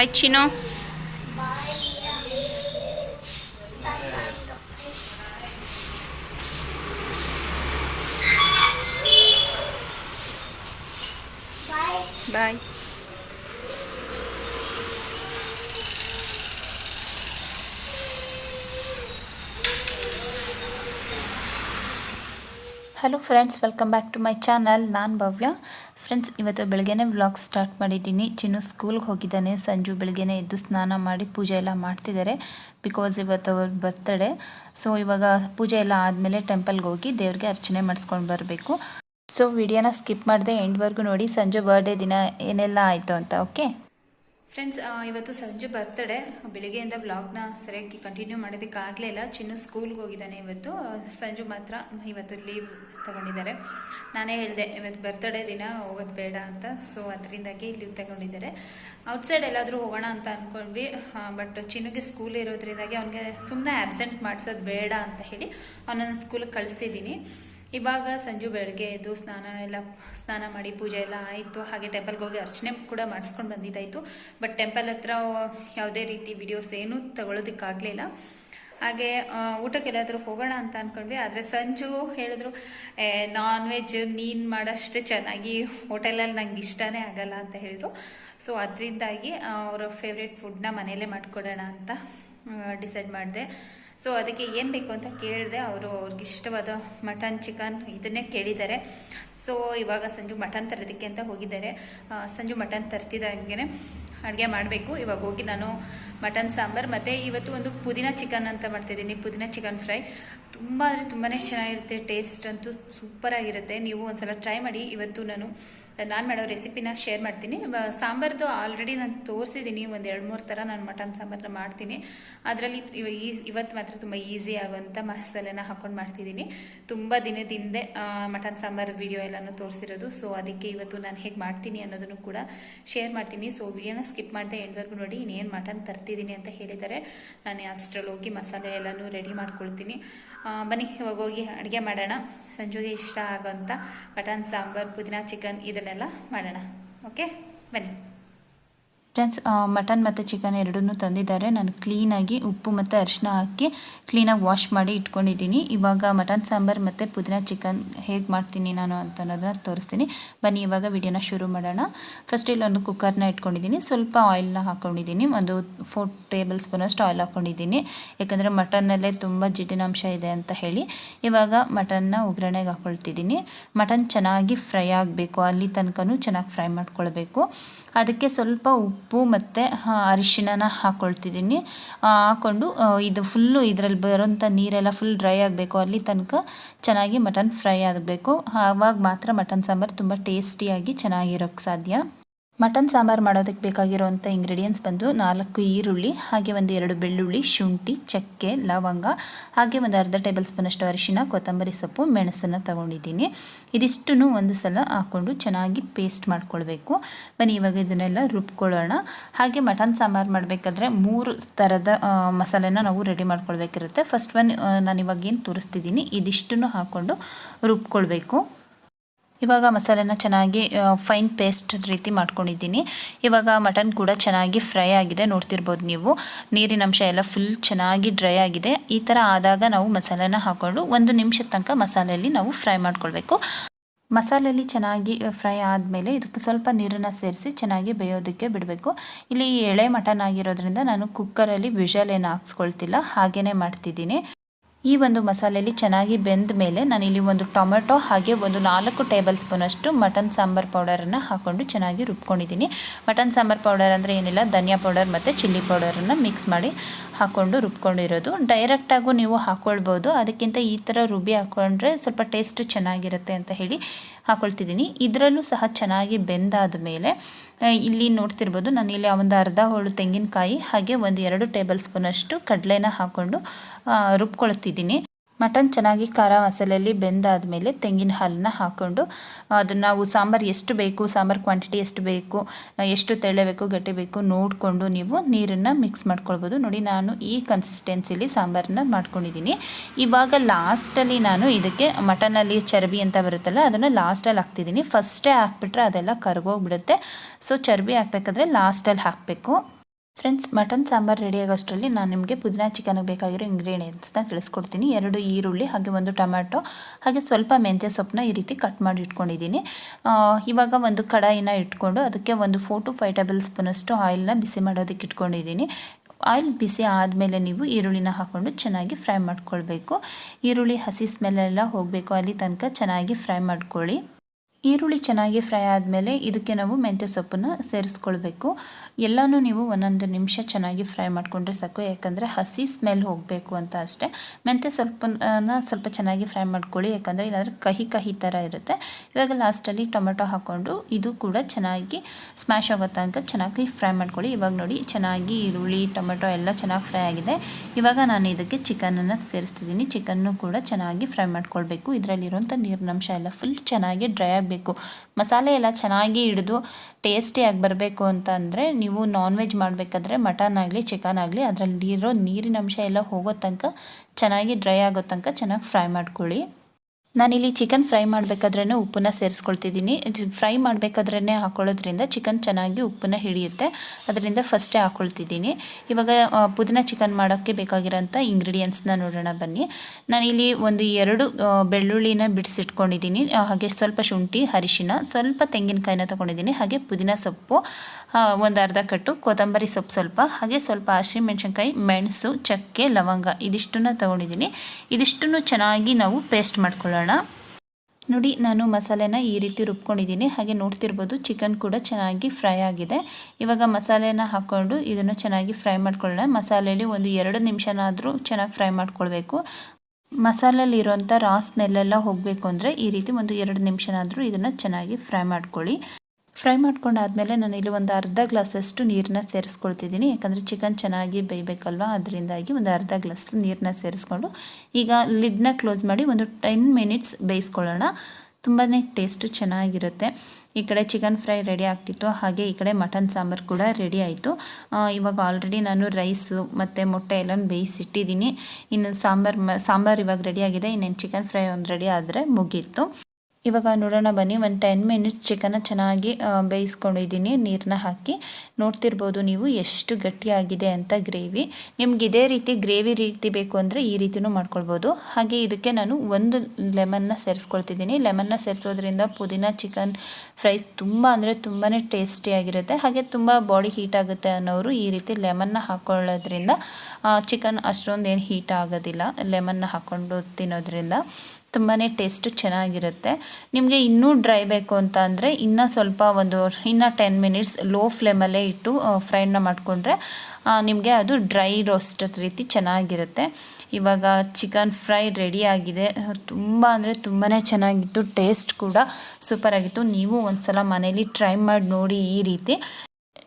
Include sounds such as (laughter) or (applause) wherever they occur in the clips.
Bye Chinnu bye hello friends welcome back to my channel ನಾನು Bhavya friends ಇವತ್ತು ಬೆಳಗ್ಗೆನೇ vlog start ಮಾಡಿದ್ದೀನಿ. ಚಿನ್ನು ಸ್ಕೂಲ್ಗೆ ಹೋಗಿದ್ದಾನೆ. ಸಂಜು ಬೆಳಗ್ಗೆನೇ ಎದ್ದು ಸ್ನಾನ ಮಾಡಿ ಪೂಜೆ ಎಲ್ಲ ಮಾಡ್ತಿದ್ದಾರೆ ಬಿಕಾಸ್ ಇವತ್ತು ಅವ್ರ ಬರ್ತಡೇ ಸೊ ಇವಾಗ ಪೂಜೆ ಎಲ್ಲ ಆದಮೇಲೆ ಟೆಂಪಲ್ಗೆ ಹೋಗಿ ದೇವ್ರಿಗೆ ಅರ್ಚನೆ ಮಾಡಿಸ್ಕೊಂಡು ಬರಬೇಕು. ಸೊ ವಿಡಿಯೋನ ಸ್ಕಿಪ್ ಮಾಡಿದೆ ಎಂಡ್ವರೆಗೂ ನೋಡಿ. ಸಂಜು ಬರ್ಡೇ ದಿನ ಏನೆಲ್ಲ ಆಯಿತು ಅಂತ ಓಕೆ ಫ್ರೆಂಡ್ಸ್ ಇವತ್ತು ಸಂಜು ಬರ್ತಡೇ ಬೆಳಿಗ್ಗೆಯಿಂದ ವ್ಲಾಗ್ನ ಸರಿಯಾಗಿ ಕಂಟಿನ್ಯೂ ಮಾಡೋದಕ್ಕಾಗಲೇ ಇಲ್ಲ. ಚಿನ್ನು ಸ್ಕೂಲ್ಗೆ ಹೋಗಿದ್ದಾನೆ ಇವತ್ತು. ಸಂಜು ಮಾತ್ರ ಇವತ್ತು ಲೀವ್ ತಗೊಂಡಿದ್ದಾರೆ. ನಾನೇ ಹೇಳಿದೆ, ಇವತ್ತು ಬರ್ತಡೇ ದಿನ ಹೋಗೋದು ಬೇಡ ಅಂತ. ಸೊ ಅದರಿಂದಾಗಿ ಲೀವ್ ತಗೊಂಡಿದ್ದಾರೆ. ಔಟ್ಸೈಡ್ ಎಲ್ಲಾದರೂ ಹೋಗೋಣ ಅಂತ ಅಂದ್ಕೊಂಡ್ವಿ ಬಟ್ ಚಿನ್ನುಗೆ ಸ್ಕೂಲ್ ಇರೋದ್ರಿಂದಾಗಿ ಅವನಿಗೆ ಸುಮ್ಮನೆ ಆ್ಯಬ್ಸೆಂಟ್ ಮಾಡಿಸೋದು ಬೇಡ ಅಂತ ಹೇಳಿ ಅವನನ್ನು ಸ್ಕೂಲಿಗೆ ಕಳಿಸ್ತಿದ್ದೀನಿ ಇವಾಗ ಸಂಜು ಬೆಳಗ್ಗೆ ಎದ್ದು ಸ್ನಾನ ಎಲ್ಲ, ಸ್ನಾನ ಮಾಡಿ ಪೂಜೆ ಎಲ್ಲ ಆಯಿತು. ಹಾಗೆ ಟೆಂಪಲ್ಗೆ ಹೋಗಿ ಅರ್ಚನೆ ಕೂಡ ಮಾಡಿಸ್ಕೊಂಡು ಬಂದಿದ್ದಾಯಿತು. ಬಟ್ ಟೆಂಪಲ್ ಹತ್ರ ಯಾವುದೇ ರೀತಿ ವಿಡಿಯೋಸ್ ಏನೂ ತಗೊಳ್ಳೋದಕ್ಕಾಗಲಿಲ್ಲ ಹಾಗೆ ಊಟಕ್ಕೆ ಊಟಕ್ಕೆಲ್ಲಾದರೂ ಹೋಗೋಣ ಅಂತ ಅಂದ್ಕೊಂಡ್ವಿ ಆದರೆ ಸಂಜು ಹೇಳಿದ್ರು ನಾನ್ ವೆಜ್ ನೀನು ಮಾಡೋಷ್ಟು ಚೆನ್ನಾಗಿ ಹೋಟೆಲಲ್ಲಿ ನಂಗೆ ಇಷ್ಟನೇ ಆಗಲ್ಲ ಅಂತ ಹೇಳಿದರು. ಸೊ ಅದರಿಂದಾಗಿ ಅವರ ಫೇವ್ರೆಟ್ ಫುಡ್ನ ಮನೆಯಲ್ಲೇ ಮಾಡಿಕೊಡೋಣ ಅಂತ ಡಿಸೈಡ್ ಮಾಡಿದೆ. ಸೊ ಅದಕ್ಕೆ ಏನು ಬೇಕು ಅಂತ ಕೇಳಿದೆ ಅವರು ಅವ್ರಿಗೆ ಇಷ್ಟವಾದ ಮಟನ್, ಚಿಕನ್ ಇದನ್ನೇ ಕೇಳಿದ್ದಾರೆ. ಸೊ ಇವಾಗ ಸಂಜು ಮಟನ್ ತರೋದಕ್ಕೆ ಅಂತ ಹೋಗಿದ್ದಾರೆ. ಸಂಜು ಮಟನ್ ತರ್ತಿದ್ದಾಗೆ ಅಡುಗೆ ಮಾಡಬೇಕು. ಇವಾಗ ಹೋಗಿ ನಾನು ಮಟನ್, ಸಾಂಬಾರು ಮತ್ತು ಇವತ್ತು ಒಂದು ಪುದೀನ ಚಿಕನ್ ಅಂತ ಮಾಡ್ತಿದ್ದೀನಿ. ಪುದೀನ ಚಿಕನ್ ಫ್ರೈ. ತುಂಬ ಅಂದರೆ ತುಂಬಾ ಚೆನ್ನಾಗಿರುತ್ತೆ. ಟೇಸ್ಟ್ ಅಂತೂ ಸೂಪರಾಗಿರುತ್ತೆ ನೀವು ಒಂದ್ಸಲ ಟ್ರೈ ಮಾಡಿ. ಇವತ್ತು ನಾನು ನಾನು ಮಾಡೋ ರೆಸಿಪಿನ ಶೇರ್ ಮಾಡ್ತೀನಿ. ಸಾಂಬಾರ್ದು ಆಲ್ರೆಡಿ ನಾನು ತೋರಿಸಿದ್ದೀನಿ. ಒಂದು ಎರಡು ಮೂರು ಥರ ನಾನು ಮಟನ್ ಸಾಂಬಾರನ್ನ ಮಾಡ್ತೀನಿ. ಅದರಲ್ಲಿ ಇವತ್ತು ಮಾತ್ರ ತುಂಬ ಈಸಿ ಆಗುವಂಥ ಮಸಾಲೆನ ಹಾಕೊಂಡು ಮಾಡ್ತಿದ್ದೀನಿ. ತುಂಬ ದಿನದಿಂದ ಮಟನ್, ಸಾಂಬಾರ್ ವಿಡಿಯೋ ಎಲ್ಲನೂ ತೋರಿಸಿರೋದು. ಸೊ ಅದಕ್ಕೆ ಇವತ್ತು ನಾನು ಹೇಗೆ ಮಾಡ್ತೀನಿ ಅನ್ನೋದನ್ನು ಕೂಡ ಶೇರ್ ಮಾಡ್ತೀನಿ. ಸೊ ವಿಡಿಯೋನ ಸ್ಕಿಪ್ ಮಾಡ್ತಾ ಎಂಡ್ವರೆಗೂ ನೋಡಿ ಇನ್ನೇನು ಮಟನ್ ತರ್ತಿದ್ದೀನಿ ಅಂತ ಹೇಳಿದ್ದಾರೆ. ನಾನು ಅಷ್ಟರಲ್ಲೋಗಿ ಮಸಾಲೆ ಎಲ್ಲನೂ ರೆಡಿ ಮಾಡ್ಕೊಳ್ತೀನಿ. ಬನ್ನಿ, ಇವಾಗ ಹೋಗಿ ಅಡುಗೆ ಮಾಡೋಣ. ಸಂಜೆಗೆ ಇಷ್ಟ ಆಗೋಂಥ ಮಟನ್ ಸಾಂಬಾರ್, ಪುದೀನ ಚಿಕನ್ ಇದನ್ನೆಲ್ಲ ಮಾಡೋಣ. ಓಕೆ ಬನ್ನಿ. ಫ್ರೆಂಡ್ಸ್ ಮಟನ್ ಮತ್ತು ಚಿಕನ್ ಎರಡನ್ನೂ ತಂದಿದ್ದಾರೆ. ನಾನು ಕ್ಲೀನಾಗಿ ಉಪ್ಪು ಮತ್ತು ಅರಿಶಿನ ಹಾಕಿ ಕ್ಲೀನಾಗಿ ವಾಶ್ ಮಾಡಿ ಇಟ್ಕೊಂಡಿದ್ದೀನಿ. ಇವಾಗ ಮಟನ್ ಸಾಂಬಾರು ಮತ್ತು ಪುದೀನ ಚಿಕನ್ ಹೇಗೆ ಮಾಡ್ತೀನಿ ನಾನು ಅಂತ ಅನ್ನೋದನ್ನ ತೋರಿಸ್ತೀನಿ. ಬನ್ನಿ, ಇವಾಗ ವಿಡಿಯೋನ ಶುರು ಮಾಡೋಣ. ಫಸ್ಟ್ ಇಲ್ಲೊಂದು ಕುಕ್ಕರ್ನ ಇಟ್ಕೊಂಡಿದ್ದೀನಿ. ಸ್ವಲ್ಪ ಆಯಿಲ್ನ ಹಾಕ್ಕೊಂಡಿದ್ದೀನಿ ಒಂದು ಫೋರ್ ಟೇಬಲ್ ಸ್ಪೂನಷ್ಟು ಆಯಿಲ್ ಹಾಕ್ಕೊಂಡಿದ್ದೀನಿ ಯಾಕಂದರೆ ಮಟನ್ನಲ್ಲೇ ತುಂಬ ಜಿಡ್ಡಿನಾಂಶ ಇದೆ ಅಂತ ಹೇಳಿ. ಇವಾಗ ಮಟನ್ನ ಒಗ್ಗರಣೆಗೆ ಹಾಕ್ಕೊಳ್ತಿದ್ದೀನಿ ಮಟನ್ ಚೆನ್ನಾಗಿ ಫ್ರೈ ಆಗಬೇಕು. ಅಲ್ಲಿ ತನಕನೂ ಚೆನ್ನಾಗಿ ಫ್ರೈ ಮಾಡ್ಕೊಳ್ಬೇಕು. ಅದಕ್ಕೆ ಸ್ವಲ್ಪ ಮತ್ತು ಅರಿಶಿಣನ ಹಾಕ್ಕೊಳ್ತಿದ್ದೀನಿ ಹಾಕ್ಕೊಂಡು ಇದು ಫುಲ್ಲು ಇದರಲ್ಲಿ ಬರೋಂಥ ನೀರೆಲ್ಲ ಫುಲ್ ಡ್ರೈ ಆಗಬೇಕು. ಅಲ್ಲಿ ತನಕ ಚೆನ್ನಾಗಿ ಮಟನ್ ಫ್ರೈ ಆಗಬೇಕು. ಆವಾಗ ಮಾತ್ರ ಮಟನ್ ಸಾಂಬಾರು ತುಂಬ ಟೇಸ್ಟಿಯಾಗಿ ಚೆನ್ನಾಗಿರೋಕ್ಕೆ ಸಾಧ್ಯ. ಮಟನ್ ಸಾಂಬಾರು ಮಾಡೋದಕ್ಕೆ ಬೇಕಾಗಿರುವಂಥ ಇಂಗ್ರೀಡಿಯೆಂಟ್ಸ್ ಬಂದು ನಾಲ್ಕು ಈರುಳ್ಳಿ, ಹಾಗೆ ಒಂದು ಎರಡು ಬೆಳ್ಳುಳ್ಳಿ, ಶುಂಠಿ, ಚಕ್ಕೆ, ಲವಂಗ, ಹಾಗೆ ಒಂದು ಅರ್ಧ ಟೇಬಲ್ ಸ್ಪೂನಷ್ಟು ಅರಿಶಿನ, ಕೊತ್ತಂಬರಿ ಸೊಪ್ಪು, ಮೆಣಸನ್ನು ತಗೊಂಡಿದ್ದೀನಿ. ಇದಿಷ್ಟನ್ನು ಒಂದು ಸಲ ಹಾಕ್ಕೊಂಡು ಚೆನ್ನಾಗಿ ಪೇಸ್ಟ್ ಮಾಡ್ಕೊಳ್ಬೇಕು. ಬನ್ನಿ, ಇವಾಗ ಇದನ್ನೆಲ್ಲ ರುಬ್ಕೊಳ್ಳೋಣ. ಹಾಗೆ ಮಟನ್ ಸಾಂಬಾರು ಮಾಡಬೇಕಾದ್ರೆ ಮೂರು ಥರದ ಮಸಾಲೆನ ನಾವು ರೆಡಿ ಮಾಡ್ಕೊಳ್ಬೇಕಿರುತ್ತೆ. ಫಸ್ಟ್ ಒನ್ ನಾನು ಇವಾಗ ಏನು ತೋರಿಸ್ತಿದ್ದೀನಿ, ಇದಿಷ್ಟನ್ನು ಹಾಕ್ಕೊಂಡು ರುಬ್ಕೊಳ್ಬೇಕು. ಇವಾಗ ಮಸಾಲೆನ ಚೆನ್ನಾಗಿ ಫೈನ್ ಪೇಸ್ಟ್ ರೀತಿ ಮಾಡ್ಕೊಂಡಿದ್ದೀನಿ. ಇವಾಗ ಮಟನ್ ಕೂಡ ಚೆನ್ನಾಗಿ ಫ್ರೈ ಆಗಿದೆ, ನೋಡ್ತಿರ್ಬೋದು ನೀವು. ನೀರಿನ ಅಂಶ ಎಲ್ಲ ಫುಲ್ ಚೆನ್ನಾಗಿ ಡ್ರೈ ಆಗಿದೆ. ಈ ಥರ ಆದಾಗ ನಾವು ಮಸಾಲೆನ ಹಾಕ್ಕೊಂಡು ಒಂದು ನಿಮಿಷದ ತನಕ ಮಸಾಲೆಯಲ್ಲಿ ನಾವು ಫ್ರೈ ಮಾಡ್ಕೊಳ್ಬೇಕು. ಮಸಾಲೆಯಲ್ಲಿ ಚೆನ್ನಾಗಿ ಫ್ರೈ ಆದಮೇಲೆ ಇದಕ್ಕೆ ಸ್ವಲ್ಪ ನೀರನ್ನು ಸೇರಿಸಿ ಚೆನ್ನಾಗಿ ಬೇಯೋದಕ್ಕೆ ಬಿಡಬೇಕು. ಇಲ್ಲಿ ಎಳೆ ಮಟನ್ ಆಗಿರೋದ್ರಿಂದ ನಾನು ಕುಕ್ಕರಲ್ಲಿ ವಿಷಲ್ ಏನು ಹಾಕ್ಸ್ಕೊಳ್ತಿಲ್ಲ ಹಾಗೇ ಮಾಡ್ತಿದ್ದೀನಿ. ಈ ಒಂದು ಮಸಾಲೆಯಲ್ಲಿ ಚೆನ್ನಾಗಿ ಬೆಂದ ಮೇಲೆ ನಾನಿಲ್ಲಿ ಒಂದು ಟೊಮೆಟೊ ಹಾಗೆ ಒಂದು ನಾಲ್ಕು ಟೇಬಲ್ ಸ್ಪೂನಷ್ಟು ಮಟನ್ ಸಾಂಬಾರ್ ಪೌಡರನ್ನು ಹಾಕ್ಕೊಂಡು ಚೆನ್ನಾಗಿ ರುಬ್ಕೊಂಡಿದ್ದೀನಿ. ಮಟನ್ ಸಾಂಬಾರ್ ಪೌಡರ್ ಅಂದರೆ ಏನಿಲ್ಲ, ಧನಿಯಾ ಪೌಡರ್ ಮತ್ತು ಚಿಲ್ಲಿ ಪೌಡರನ್ನು ಮಿಕ್ಸ್ ಮಾಡಿ ಹಾಕ್ಕೊಂಡು ರುಬ್ಕೊಂಡಿರೋದು. ಡೈರೆಕ್ಟಾಗೂ ನೀವು ಹಾಕ್ಕೊಳ್ಬೋದು. ಅದಕ್ಕಿಂತ ಈ ಥರ ರುಬ್ಬಿ ಹಾಕ್ಕೊಂಡ್ರೆ ಸ್ವಲ್ಪ ಟೇಸ್ಟ್ ಚೆನ್ನಾಗಿರುತ್ತೆ ಅಂತ ಹೇಳಿ ಹಾಕ್ಕೊಳ್ತಿದ್ದೀನಿ. ಇದರಲ್ಲೂ ಸಹ ಚೆನ್ನಾಗಿ ಬೆಂದಾದ ಮೇಲೆ ಇಲ್ಲಿ ನೋಡ್ತಿರ್ಬೋದು, ನಾನು ಇಲ್ಲಿ ಒಂದು ಅರ್ಧ ಹೋಳು ತೆಂಗಿನಕಾಯಿ, ಹಾಗೆ ಒಂದು ಎರಡು ಟೇಬಲ್ ಸ್ಪೂನಷ್ಟು ಕಡಲೆನ ಹಾಕ್ಕೊಂಡು ರುಬ್ಕೊಳ್ತಿದ್ದೀನಿ. ಮಟನ್ ಚೆನ್ನಾಗಿ ಖಾರ ಮಸಾಲೆಯಲ್ಲಿ ಬೆಂದಾದಮೇಲೆ ತೆಂಗಿನ ಹಾಲನ್ನ ಹಾಕ್ಕೊಂಡು, ಅದನ್ನು ನಾವು ಸಾಂಬಾರು ಎಷ್ಟು ಬೇಕು, ಸಾಂಬಾರು ಕ್ವಾಂಟಿಟಿ ಎಷ್ಟು ಬೇಕು, ಎಷ್ಟು ತೆಳ್ಳಬೇಕು ಗಟ್ಟಿ ಬೇಕು ನೋಡಿಕೊಂಡು ನೀವು ನೀರನ್ನು ಮಿಕ್ಸ್ ಮಾಡ್ಕೊಳ್ಬೋದು. ನೋಡಿ, ನಾನು ಈ ಕನ್ಸಿಸ್ಟೆನ್ಸಿಲಿ ಸಾಂಬಾರನ್ನ ಮಾಡ್ಕೊಂಡಿದ್ದೀನಿ. ಇವಾಗ ಲಾಸ್ಟಲ್ಲಿ ನಾನು ಇದಕ್ಕೆ ಮಟನಲ್ಲಿ ಚರ್ಬಿ ಅಂತ ಬರುತ್ತಲ್ಲ, ಅದನ್ನು ಲಾಸ್ಟಲ್ಲಿ ಹಾಕ್ತಿದ್ದೀನಿ. ಫಸ್ಟೇ ಹಾಕ್ಬಿಟ್ರೆ ಅದೆಲ್ಲ ಕರ್ಗೋಗ್ಬಿಡುತ್ತೆ. ಸೊ ಚರ್ಬಿ ಹಾಕ್ಬೇಕಾದ್ರೆ ಲಾಸ್ಟಲ್ಲಿ ಹಾಕಬೇಕು. ಫ್ರೆಂಡ್ಸ್ ಮಟನ್ ಸಾಂಬಾರು ರೆಡಿ ಆಗೋಷ್ಟರಲ್ಲಿ ನಾನು ನಿಮಗೆ ಪುದೀನ ಚಿಕನ್ಗೆ ಬೇಕಾಗಿರೋ ಇಂಗ್ರೀಡಿಯೆಂಟ್ಸ್ನ ತಿಳಿಸ್ಕೊಡ್ತೀನಿ. ಎರಡು ಈರುಳ್ಳಿ, ಹಾಗೆ ಒಂದು ಟೊಮ್ಯಾಟೊ, ಹಾಗೆ ಸ್ವಲ್ಪ ಮೆಂತ್ಯ ಸೊಪ್ಪನ್ನ ಈ ರೀತಿ ಕಟ್ ಮಾಡಿ ಇಟ್ಕೊಂಡಿದ್ದೀನಿ. ಇವಾಗ ಒಂದು ಕಡಾಯಿನ ಇಟ್ಕೊಂಡು ಅದಕ್ಕೆ ಒಂದು ಫೋರ್ ಟು ಫೈವ್ ಟೇಬಲ್ ಸ್ಪೂನಷ್ಟು ಆಯಿಲ್ನ ಬಿಸಿ ಮಾಡೋದಕ್ಕೆ ಇಟ್ಕೊಂಡಿದ್ದೀನಿ. ಆಯಿಲ್ ಬಿಸಿ ಆದಮೇಲೆ ನೀವು ಈರುಳ್ಳಿನ ಹಾಕ್ಕೊಂಡು ಚೆನ್ನಾಗಿ ಫ್ರೈ ಮಾಡ್ಕೊಳ್ಬೇಕು. ಈರುಳ್ಳಿ ಹಸಿ ಸ್ಮೆಲ್ಲೆಲ್ಲ ಹೋಗಬೇಕು ಅಲ್ಲಿ ತನಕ ಚೆನ್ನಾಗಿ ಫ್ರೈ ಮಾಡ್ಕೊಳ್ಳಿ. ಈರುಳ್ಳಿ ಚೆನ್ನಾಗಿ ಫ್ರೈ ಆದಮೇಲೆ ಇದಕ್ಕೆ ನಾವು ಮೆಂತ್ಯ ಸೊಪ್ಪನ್ನು ಸೇರಿಸ್ಕೊಳ್ಬೇಕು. ಎಲ್ಲನೂ ನೀವು ಒಂದೊಂದು ನಿಮಿಷ ಚೆನ್ನಾಗಿ ಫ್ರೈ ಮಾಡಿಕೊಂಡ್ರೆ ಸಾಕು, ಯಾಕಂದರೆ ಹಸಿ ಸ್ಮೆಲ್ ಹೋಗಬೇಕು ಅಂತ ಅಷ್ಟೇ. ಮೆಂತ್ಯ ಸೊಪ್ಪನ್ನ ಸ್ವಲ್ಪ ಚೆನ್ನಾಗಿ ಫ್ರೈ ಮಾಡ್ಕೊಳ್ಳಿ, ಯಾಕಂದರೆ ಇಲ್ಲಾಂದರೆ ಕಹಿ ಕಹಿ ಥರ ಇರುತ್ತೆ. ಇವಾಗ ಲಾಸ್ಟಲ್ಲಿ ಟೊಮೆಟೊ ಹಾಕ್ಕೊಂಡು ಇದು ಕೂಡ ಚೆನ್ನಾಗಿ ಸ್ಮ್ಯಾಶ್ ಆಗೋ ತನಕ ಚೆನ್ನಾಗಿ ಫ್ರೈ ಮಾಡ್ಕೊಳ್ಳಿ. ಇವಾಗ ನೋಡಿ, ಚೆನ್ನಾಗಿ ಈರುಳ್ಳಿ, ಟೊಮೆಟೊ ಎಲ್ಲ ಚೆನ್ನಾಗಿ ಫ್ರೈ ಆಗಿದೆ. ಇವಾಗ ನಾನು ಇದಕ್ಕೆ ಚಿಕನನ್ನು ಸೇರಿಸ್ತಿದ್ದೀನಿ. ಚಿಕನ್ನು ಕೂಡ ಚೆನ್ನಾಗಿ ಫ್ರೈ ಮಾಡ್ಕೊಳ್ಬೇಕು. ಇದರಲ್ಲಿರುವಂಥ ನೀರಿನಂಶ ಎಲ್ಲ ಫುಲ್ ಚೆನ್ನಾಗಿ ಡ್ರೈ ಆಗಬೇಕು ಮಸಾಲೆ ಎಲ್ಲ ಚೆನ್ನಾಗಿ ಹಿಡಿದು ಟೇಸ್ಟಿಯಾಗಿ ಬರಬೇಕು ಅಂತ ಅಂದರೆ ನೀವು ನಾನ್ ವೆಜ್ ಮಾಡಬೇಕಾದ್ರೆ ಮಟನ್ ಆಗಲಿ ಚಿಕನ್ ಆಗಲಿ, ಅದರಲ್ಲಿರೋ ನೀರಿನಂಶ ಎಲ್ಲ ಹೋಗೋ ತನಕ ಚೆನ್ನಾಗಿ ಡ್ರೈ ಆಗೋ ತನಕ ಚೆನ್ನಾಗಿ ಫ್ರೈ ಮಾಡ್ಕೊಳ್ಳಿ. ನಾನಿಲ್ಲಿ ಚಿಕನ್ ಫ್ರೈ ಮಾಡಬೇಕಾದ್ರೇ ಉಪ್ಪನ್ನ ಸೇರಿಸ್ಕೊಳ್ತಿದ್ದೀನಿ. ಫ್ರೈ ಮಾಡಬೇಕಾದ್ರೇ ಹಾಕೊಳ್ಳೋದ್ರಿಂದ ಚಿಕನ್ ಚೆನ್ನಾಗಿ ಉಪ್ಪನ್ನ ಹಿಡಿಯುತ್ತೆ. ಅದರಿಂದ ಫಸ್ಟೇ ಹಾಕ್ಕೊಳ್ತಿದ್ದೀನಿ ಇವಾಗ ಪುದೀನ ಚಿಕನ್ ಮಾಡೋಕ್ಕೆ ಬೇಕಾಗಿರೋಂಥ ಇಂಗ್ರೀಡಿಯೆಂಟ್ಸ್ನ ನೋಡೋಣ ಬನ್ನಿ. ನಾನಿಲ್ಲಿ ಒಂದು ಎರಡು ಬೆಳ್ಳುಳ್ಳಿನ ಬಿಡಿಸಿಟ್ಕೊಂಡಿದ್ದೀನಿ. ಹಾಗೆ ಸ್ವಲ್ಪ ಶುಂಠಿ, ಅರಿಶಿನ, ಸ್ವಲ್ಪ ತೆಂಗಿನಕಾಯಿನ ತೊಗೊಂಡಿದ್ದೀನಿ. ಹಾಗೆ ಪುದೀನ ಸೊಪ್ಪು ಒಂದು ಅರ್ಧ ಕಟ್ಟು ಕೊತ್ತಂಬರಿ ಸೊಪ್ಪು ಸ್ವಲ್ಪ, ಹಾಗೆ ಸ್ವಲ್ಪ ಹಸಿಮೆಣಸಿನ್ಕಾಯಿ ಮೆಣಸು, ಚಕ್ಕೆ, ಲವಂಗ ಇದಿಷ್ಟನ್ನು ತೊಗೊಂಡಿದ್ದೀನಿ. ಇದಿಷ್ಟನ್ನು ಚೆನ್ನಾಗಿ ನಾವು ಪೇಸ್ಟ್ ಮಾಡ್ಕೊಳ್ಳೋಣ. ನೋಡಿ, ನಾನು ಮಸಾಲೆನ ಈ ರೀತಿ ರುಬ್ಕೊಂಡಿದ್ದೀನಿ. ಹಾಗೆ ನೋಡ್ತಿರ್ಬೋದು ಚಿಕನ್ ಕೂಡ ಚೆನ್ನಾಗಿ ಫ್ರೈ ಆಗಿದೆ. ಇವಾಗ ಮಸಾಲೆನ ಹಾಕ್ಕೊಂಡು ಇದನ್ನು ಚೆನ್ನಾಗಿ ಫ್ರೈ ಮಾಡ್ಕೊಳ್ಳೋಣ. ಮಸಾಲೆಯಲ್ಲಿ ಒಂದು ಎರಡು ನಿಮಿಷನಾದರೂ ಚೆನ್ನಾಗಿ ಫ್ರೈ ಮಾಡ್ಕೊಳ್ಬೇಕು. ಮಸಾಲೆಯಲ್ಲಿರುವಂಥ ರಾ ಸ್ಮೆಲ್ಲೆಲ್ಲ ಹೋಗಬೇಕು ಅಂದರೆ ಈ ರೀತಿ ಒಂದು ಎರಡು ನಿಮಿಷನಾದರೂ ಇದನ್ನು ಚೆನ್ನಾಗಿ ಫ್ರೈ ಮಾಡ್ಕೊಳ್ಳಿ. ಫ್ರೈ ಮಾಡ್ಕೊಂಡಾದಮೇಲೆ ನಾನು ಇಲ್ಲಿ ಒಂದು ಅರ್ಧ ಗ್ಲಾಸಷ್ಟು ನೀರನ್ನ ಸೇರಿಸ್ಕೊಳ್ತಿದ್ದೀನಿ. ಯಾಕಂದರೆ ಚಿಕನ್ ಚೆನ್ನಾಗಿ ಬೇಯಬೇಕಲ್ವ? ಅದರಿಂದಾಗಿ ಒಂದು ಅರ್ಧ ಗ್ಲಾಸ್ ನೀರನ್ನ ಸೇರಿಸ್ಕೊಂಡು ಈಗ ಲಿಡ್ನ ಕ್ಲೋಸ್ ಮಾಡಿ ಒಂದು ಟೆನ್ ಮಿನಿಟ್ಸ್ ಬೇಯಿಸ್ಕೊಳ್ಳೋಣ. ತುಂಬಾ ಟೇಸ್ಟು ಚೆನ್ನಾಗಿರುತ್ತೆ. ಈ ಕಡೆ ಚಿಕನ್ ಫ್ರೈ ರೆಡಿ ಆಗ್ತಿತ್ತು. ಹಾಗೆ ಈ ಕಡೆ ಮಟನ್ ಸಾಂಬಾರು ಕೂಡ ರೆಡಿ ಆಯಿತು. ಇವಾಗ ಆಲ್ರೆಡಿ ನಾನು ರೈಸು ಮತ್ತು ಮೊಟ್ಟೆ ಎಲ್ಲನೂ ಬೇಯಿಸಿಟ್ಟಿದ್ದೀನಿ. ಇನ್ನು ಸಾಂಬಾರು ಸಾಂಬಾರು ಇವಾಗ ರೆಡಿ ಆಗಿದೆ. ಇನ್ನೇನು ಚಿಕನ್ ಫ್ರೈ ಒಂದು ರೆಡಿ ಆದರೆ ಮುಗೀತು. ಇವಾಗ ನೋಡೋಣ ಬನ್ನಿ, ಒಂದು ಟೆನ್ ಮಿನಿಟ್ಸ್ ಚಿಕನ್ನ ಚೆನ್ನಾಗಿ ಬೇಯಿಸ್ಕೊಂಡಿದ್ದೀನಿ ನೀರನ್ನ ಹಾಕಿ. ನೋಡ್ತಿರ್ಬೋದು ನೀವು ಎಷ್ಟು ಗಟ್ಟಿಯಾಗಿದೆ ಅಂತ ಗ್ರೇವಿ. ನಿಮ್ಗೆ ಇದೇ ರೀತಿ ಗ್ರೇವಿ ರೀತಿ ಬೇಕು ಅಂದರೆ ಈ ರೀತಿಯೂ ಮಾಡ್ಕೊಳ್ಬೋದು. ಹಾಗೆ ಇದಕ್ಕೆ ನಾನು ಒಂದು ಲೆಮನ್ನ ಸೇರಿಸ್ಕೊಳ್ತಿದ್ದೀನಿ. ಲೆಮನ್ನ ಸೇರಿಸೋದ್ರಿಂದ ಪುದೀನ ಚಿಕನ್ ಫ್ರೈ ತುಂಬ ಅಂದರೆ ತುಂಬಾ ಟೇಸ್ಟಿಯಾಗಿರುತ್ತೆ ಹಾಗೆ ತುಂಬ ಬಾಡಿ ಹೀಟ್ ಆಗುತ್ತೆ ಅನ್ನೋರು ಈ ರೀತಿ ಲೆಮನ್ನ ಹಾಕ್ಕೊಳ್ಳೋದ್ರಿಂದ ಚಿಕನ್ ಅಷ್ಟೊಂದು ಏನು ಹೀಟ್ ಆಗೋದಿಲ್ಲ. ಲೆಮನ್ನ ಹಾಕ್ಕೊಂಡು ತಿನ್ನೋದ್ರಿಂದ. ತುಂಬಾ ಟೇಸ್ಟು ಚೆನ್ನಾಗಿರುತ್ತೆ. ನಿಮಗೆ ಇನ್ನೂ ಡ್ರೈ ಬೇಕು ಅಂತ ಅಂದರೆ ಇನ್ನೂ ಸ್ವಲ್ಪ ಒಂದು ಇನ್ನೂ ಟೆನ್ ಮಿನಿಟ್ಸ್ ಲೋ ಫ್ಲೇಮಲ್ಲೇ ಇಟ್ಟು ಫ್ರೈನ ಮಾಡಿಕೊಂಡ್ರೆ ನಿಮಗೆ ಅದು ಡ್ರೈ ರೋಸ್ಟ್ ರೀತಿ ಚೆನ್ನಾಗಿರುತ್ತೆ. ಇವಾಗ ಚಿಕನ್ ಫ್ರೈ ರೆಡಿ ಆಗಿದೆ. ತುಂಬ ಅಂದರೆ ತುಂಬಾ ಚೆನ್ನಾಗಿತ್ತು ಟೇಸ್ಟ್ ಕೂಡ ಸೂಪರಾಗಿತ್ತು ನೀವು ಒಂದು ಸಲ ಮನೇಲಿ ಟ್ರೈ ಮಾಡಿ ನೋಡಿ ಈ ರೀತಿ.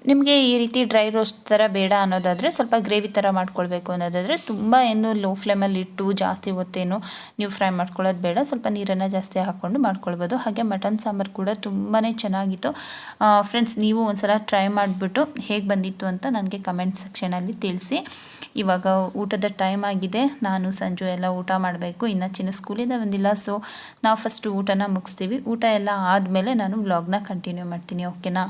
ನಿಮಗೆ ಈ ರೀತಿ ಡ್ರೈ ರೋಸ್ಟ್ ಥರ ಬೇಡ ಅನ್ನೋದಾದರೆ ಸ್ವಲ್ಪ ಗ್ರೇವಿ ಥರ ಮಾಡ್ಕೊಳ್ಬೇಕು ಅನ್ನೋದಾದರೆ ತುಂಬ ಏನು ಲೋ ಫ್ಲೇಮಲ್ಲಿ ಇಟ್ಟು ಜಾಸ್ತಿ ಹೊತ್ತೇನು ನೀವು ಫ್ರೈ ಮಾಡ್ಕೊಳ್ಳೋದು ಬೇಡ. ಸ್ವಲ್ಪ ನೀರನ್ನು ಜಾಸ್ತಿ ಹಾಕ್ಕೊಂಡು ಮಾಡ್ಕೊಳ್ಬೋದು. ಹಾಗೆ ಮಟನ್ ಸಾಂಬಾರು ಕೂಡ ತುಂಬಾ ಚೆನ್ನಾಗಿತ್ತು. ಫ್ರೆಂಡ್ಸ್ ನೀವು ಒಂದ್ಸಲ ಟ್ರೈ ಮಾಡಿಬಿಟ್ಟು ಹೇಗೆ ಬಂದಿತ್ತು ಅಂತ ನನಗೆ ಕಮೆಂಟ್ ಸೆಕ್ಷನಲ್ಲಿ ತಿಳಿಸಿ. ಇವಾಗ ಊಟದ ಟೈಮ್ ಆಗಿದೆ. ನಾನು, ಸಂಜೆ ಎಲ್ಲ ಊಟ ಮಾಡಬೇಕು. ಇನ್ನು ಚಿನ್ನ ಸ್ಕೂಲಿಂದ ಬಂದಿಲ್ಲ. ಸೊ ನಾವು ಫಸ್ಟು ಊಟನ ಮುಗಿಸ್ತೀವಿ. ಊಟ ಎಲ್ಲ ಆದಮೇಲೆ ನಾನು ವ್ಲಾಗ್ನ ಕಂಟಿನ್ಯೂ ಮಾಡ್ತೀನಿ. ಓಕೆನಾ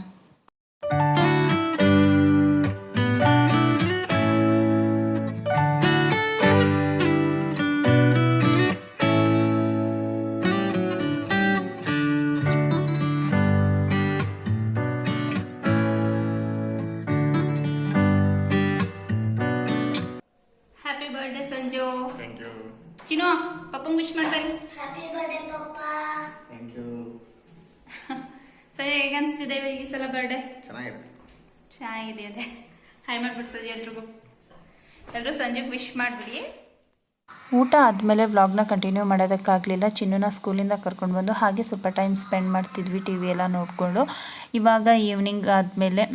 ಸಂಜು ಥ್ಯಾಂಕ್ ಯು. ಚಿನು ಪಪ್ಪಂಗೆ ವಿಶ್ ಮಾಡ್ಬೇಕು happy birthday papa. Thank you. (laughs) ಸರಿ ಹೇಗೆ ಅನಿಸ್ತಿದೆ ಈ ಸಲ ಬರ್ಡೇ ಚೆನ್ನಾಗಿದೆ. ಚೆನ್ನಾಗಿದೆ ಅದೇ. ಹಾಯ್ ಸಂಜು ಎಲ್ರಿಗೂ. ಎಲ್ಲರೂ ಸಂಜೆಗೆ ವಿಶ್ ಮಾಡ್ಬಿಡಿ. ಊಟ ಆದಮೇಲೆ ವ್ಲಾಗ್ನ ಕಂಟಿನ್ಯೂ ಮಾಡೋದಕ್ಕಾಗಲಿಲ್ಲ. ಚಿನ್ನನ ಸ್ಕೂಲಿಂದ ಕರ್ಕೊಂಡು ಬಂದು ಹಾಗೆ ಸ್ವಲ್ಪ ಟೈಮ್ ಸ್ಪೆಂಡ್ ಮಾಡ್ತಿದ್ವಿ ಟಿ ವಿ ಎಲ್ಲ ನೋಡಿಕೊಂಡು. ಇವಾಗ ಈವ್ನಿಂಗ್ ಆದಮೇಲೆ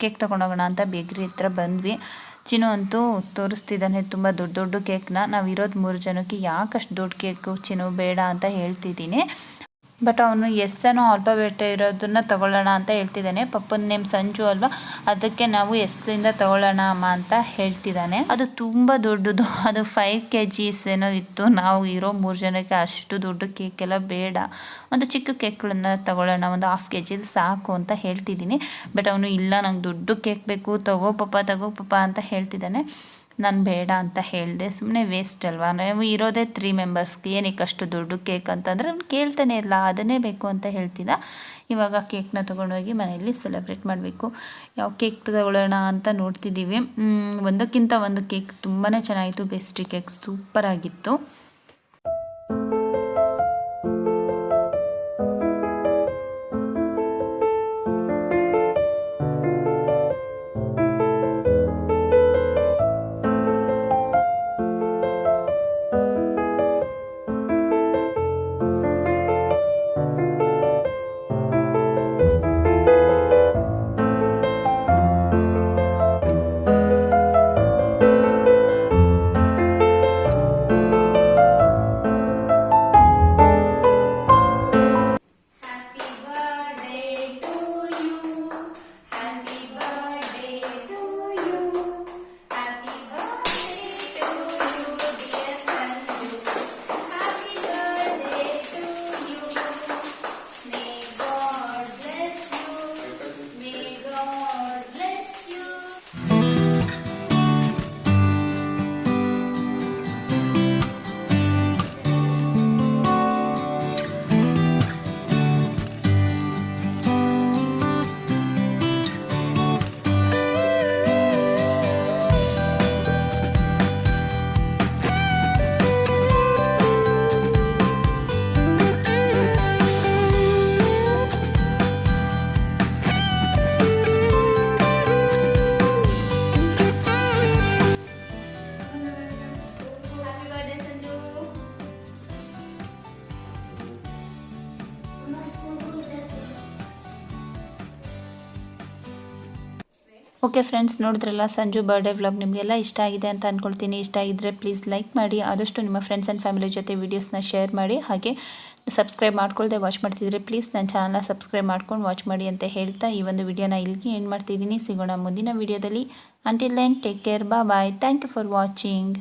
ಕೇಕ್ ತೊಗೊಂಡೋಗೋಣ ಅಂತ ಬೇಕ್ರಿ ಹತ್ರ ಬಂದ್ವಿ. ಚಿನ್ನು ಅಂತೂ ತೋರಿಸ್ತಿದ್ದಾನೆ ತುಂಬ ದೊಡ್ಡ ದೊಡ್ಡ ಕೇಕ್ನ. ನಾವು ಇರೋದು ಮೂರು ಜನಕ್ಕೆ ಯಾಕಷ್ಟು ದೊಡ್ಡ ಕೇಕು ಚಿನ್ನು ಬೇಡ ಅಂತ ಹೇಳ್ತಿದ್ದೀನಿ. ಬಟ್ ಅವನು ಎಸ್ ಏನೋ ಆಲ್ಫಾಬೆಟ್ ಇರೋದನ್ನ ತಗೊಳ್ಳೋಣ ಅಂತ ಹೇಳ್ತಿದ್ದಾನೆ. ಪಪ್ಪನ ನೇಮ್ ಸಂಜು ಅಲ್ವಾ? ಅದಕ್ಕೆ ನಾವು ಎಸ್ ಇಂದ ತಗೊಳ್ಳೋಣ ಅಮ್ಮ ಅಂತ ಹೇಳ್ತಿದ್ದಾನೆ. ಅದು ತುಂಬ ದೊಡ್ಡದು. ಅದು ಫೈವ್ ಕೆ ಜಿಸ್ ಏನೋ ಇತ್ತು. ನಾವು ಇರೋ ಮೂರು ಜನಕ್ಕೆ ಅಷ್ಟು ದೊಡ್ಡ ಕೇಕ್ ಎಲ್ಲ ಬೇಡ. ಒಂದು ಚಿಕ್ಕ ಕೇಕ್ಗಳನ್ನ ತಗೊಳ್ಳೋಣ. ಒಂದು ಹಾಫ್ ಕೆ ಜಿ ಸಾಕು ಅಂತ ಹೇಳ್ತಿದ್ದೀನಿ. ಬಟ್ ಅವನು ಇಲ್ಲ, ನಂಗೆ ದೊಡ್ಡ ಕೇಕ್ ಬೇಕು. ತಗೋ ಪಪ್ಪ ತಗೋ ಪಪ್ಪ ಅಂತ ಹೇಳ್ತಿದ್ದಾನೆ. ನಾನು ಬೇಡ ಅಂತ ಹೇಳಿದೆ ಸುಮ್ಮನೆ ವೇಸ್ಟ್ ಅಲ್ವಾ? ನಾವು ಇರೋದೇ ತ್ರೀ ಮೆಂಬರ್ಸ್ಗೆ ಏನಕ್ಕೆ ಅಷ್ಟು ದೊಡ್ಡ ಕೇಕ್ ಅಂತಂದರೆ ಅವ್ನು ಕೇಳ್ತಾನೆ ಇಲ್ಲ, ಅದನ್ನೇ ಬೇಕು ಅಂತ ಹೇಳ್ತಿದ್ದ. ಇವಾಗ ಕೇಕ್ನ ತೊಗೊಂಡೋಗಿ ಮನೆಯಲ್ಲಿ ಸೆಲೆಬ್ರೇಟ್ ಮಾಡಬೇಕು. ಯಾವ ಕೇಕ್ ತಗೊಳ್ಳೋಣ ಅಂತ ನೋಡ್ತಿದ್ದೀವಿ. ಒಂದಕ್ಕಿಂತ ಒಂದು ಕೇಕ್ ತುಂಬಾ ಚೆನ್ನಾಗಿತ್ತು best cake super okay friends ನೋಡಿದ್ರಲ್ಲ, ಸಂಜು ಬರ್ಡೇ ವ್ಲಾಗ್ ನಿಮಗೆಲ್ಲ ಇಷ್ಟ ಆಗಿದೆ ಅಂತ ಅಂದ್ಕೊಳ್ತೀನಿ ಇಷ್ಟ ಆಗಿದ್ದರೆ ಪ್ಲೀಸ್ ಲೈಕ್ ಮಾಡಿ, ಆದಷ್ಟು ನಿಮ್ಮ ಫ್ರೆಂಡ್ಸ್ ಆ್ಯಂಡ್ ಫ್ಯಾಮಿಲಿ ಜೊತೆ ವೀಡಿಯೋಸ್ನ ಶೇರ್ ಮಾಡಿ, ಹಾಗೆ ಸಬ್ಸ್ಕ್ರೈಬ್ ಮಾಡ್ಕೊಳ್ಳದೆ ವಾಚ್ ಮಾಡ್ತಿದ್ರೆ ಪ್ಲೀಸ್ ನನ್ನ ಚಾನಲ್ನ ಸಬ್ಸ್ಕ್ರೈಬ್ ಮಾಡ್ಕೊಂಡು ವಾಚ್ ಮಾಡಿ ಅಂತ ಹೇಳ್ತಾ ಈ ಒಂದು ವಿಡಿಯೋನ ಇಲ್ಲಿಗೆ ಏನು ಮಾಡ್ತಿದ್ದೀನಿ. ಸಿಗೋಣ ಮುಂದಿನ ವಿಡಿಯೋದಲ್ಲಿ ಅಂಟಿಲ್ ದೆನ್ ಟೇಕ್ ಕೇರ್ ಬಾ bye thank you for watching